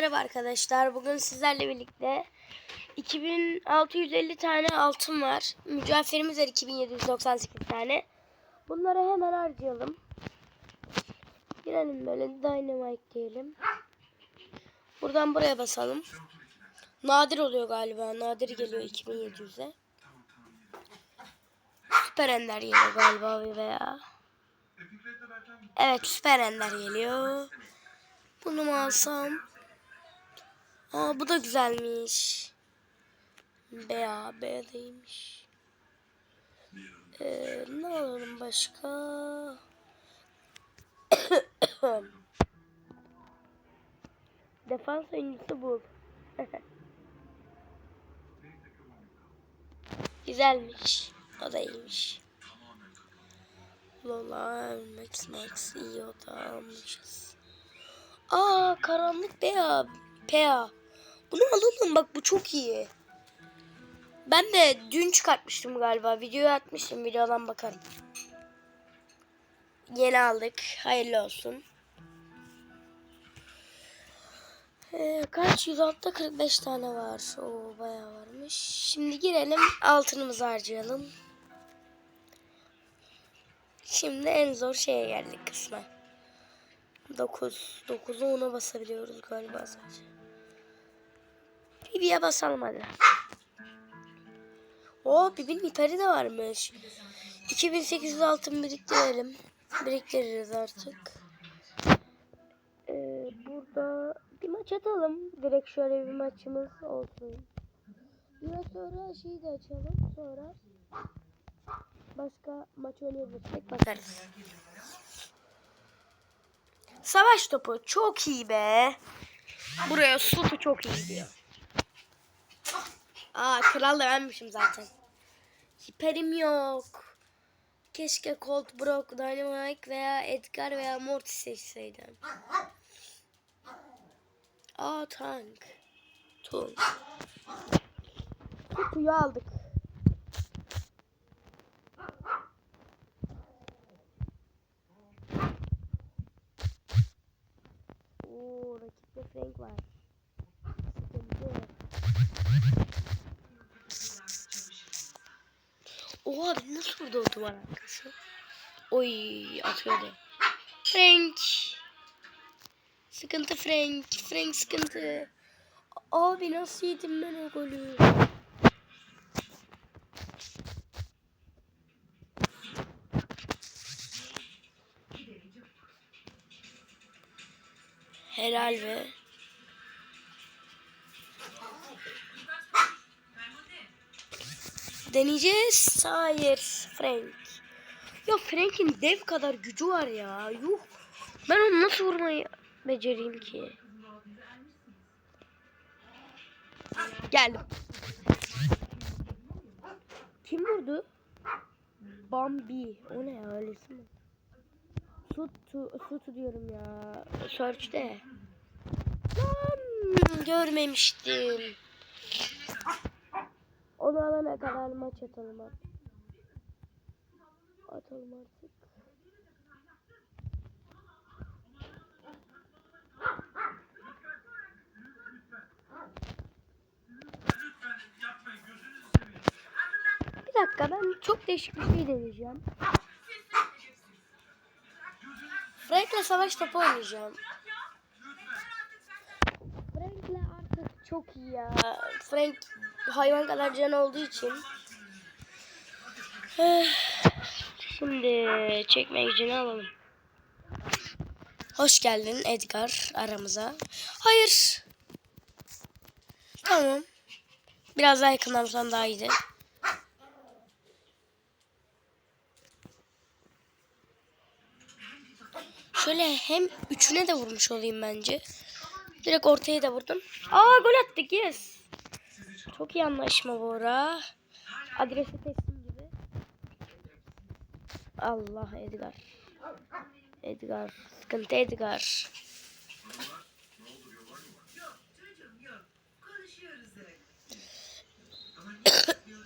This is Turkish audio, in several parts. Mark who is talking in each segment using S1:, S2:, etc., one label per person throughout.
S1: Merhaba arkadaşlar. Bugün sizlerle birlikte 2650 tane altın var. Mücevherimiz var 2798 tane. Bunları hemen harcayalım. Girelim böyle dynamite diyelim. Buradan buraya basalım. Nadir oluyor galiba. Nadir geliyor 2700'e. Süper ender geliyor galiba veya. Evet süper ender geliyor. Bunu mu alsam? Aa bu da güzelmiş. Bea, bea değilmiş. Ee, ne alalım başka? Defans oyuncusu bul. Güzelmiş. O da iyiymiş. Lola, Max Max iyi o da almışız. Aa karanlık Bea. Pea. Bunu alalım bak bu çok iyi. Ben de dün çıkartmıştım galiba. Videoyu atmıştım. Videodan bakarım. Yeni aldık. Hayırlı olsun. Ee, kaç? 106'da 45 tane var. Oo bayağı varmış. Şimdi girelim. Altınımızı harcayalım. Şimdi en zor şeye geldik kısma. 9. 9'u 10'a basabiliyoruz galiba sadece. Bibi'ye basalım hadi. O Bibi'nin hiperi de varmış. 2800 altın biriktirelim. Biriktiririz artık. Ee, burada bir maç atalım. Direkt şöyle bir maçımız olsun. Biraz sonra şeyi de açalım. Sonra başka maç oynayabilirsek bakarız. Savaş topu çok iyi be. Buraya sutu çok iyi diyor. Aa kral da benmişim zaten. Hiperim yok. Keşke Colt Brock, Dynamite veya Edgar veya Mortis seçseydim. Aa tank. Tul. Kutuyu aldık. Ben nasıl vurdu o duvar arkası? Oy atıyordu. Frank. Sıkıntı Frank. Frank sıkıntı. Abi nasıl yedim ben o golü? Helal be. Deneyeceğiz. Hayır. Frank. Ya Frank'in dev kadar gücü var ya. Yuh. Ben onu nasıl vurmayı becereyim ki? Geldim. Kim vurdu? Bambi. O ne ya öylesi mi? Sutu, sutu diyorum ya. Search'te. Lan görmemiştim. Onu alana kadar maç atalım artık. Atalım artık. Bir dakika ben çok değişik bir şey deneyeceğim. Frank'le savaş topu oynayacağım. Frank'le artık çok iyi ya. Frank hayvan kadar can olduğu için. Şimdi çekme gücünü alalım. Hoş geldin Edgar aramıza. Hayır. Tamam. Biraz daha yakınlamsan daha iyiydi. Şöyle hem üçüne de vurmuş olayım bence. Direkt ortaya da vurdum. Aa gol attık yes. Çok iyi anlaşma bu ara. Adresi teslim gibi. Allah Edgar. Edgar. Sıkıntı Edgar.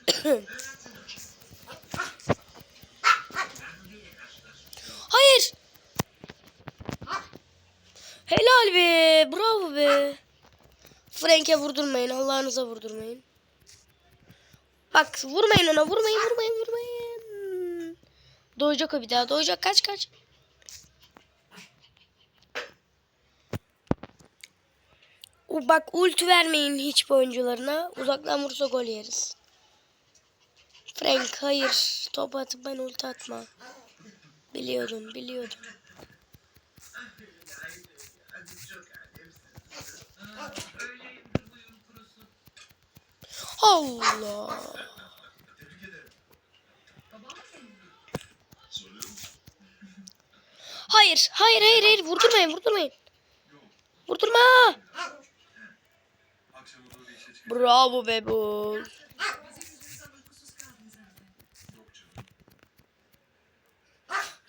S1: Hayır. Helal be. Bravo be. Frank'e vurdurmayın. Allah'ınıza vurdurmayın. Bak vurmayın ona. Vurmayın vurmayın vurmayın. Doğacak o bir daha. Doğacak. Kaç kaç. O bak ulti vermeyin hiçbir oyuncularına. Uzaktan vursa gol yeriz. Frank hayır. Top atıp ben ulti atma. Biliyordum biliyordum. Allah. Hayır, hayır, hayır, hayır. Vurdurmayın, vurdurmayın. Vurdurma. Bravo be bu.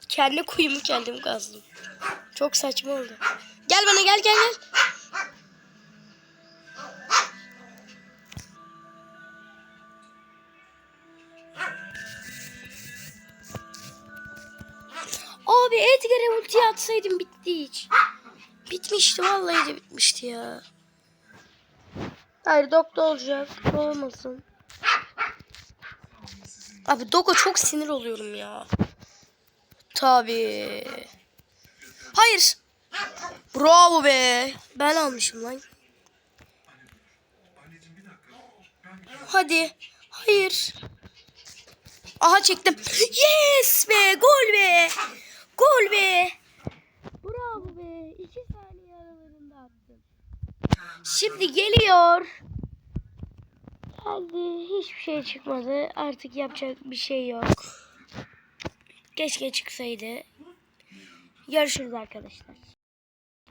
S1: Kendi kuyumu kendim kazdım. Çok saçma oldu. Gel bana gel gel gel. Abi Edgar'e ulti atsaydım bitti hiç. Bitmişti vallahi de bitmişti ya. Hayır doktor olacak. Olmasın. Abi Dogo çok sinir oluyorum ya. Tabii. Hayır. Bravo be. Ben almışım lan. Hadi. Hayır. Aha çektim. Yes be. Gol be. Gol be. Bravo be. İki saniye aralarında attım. Şimdi geliyor. Geldi. Hiçbir şey çıkmadı. Artık yapacak bir şey yok. Keşke çıksaydı. Görüşürüz arkadaşlar.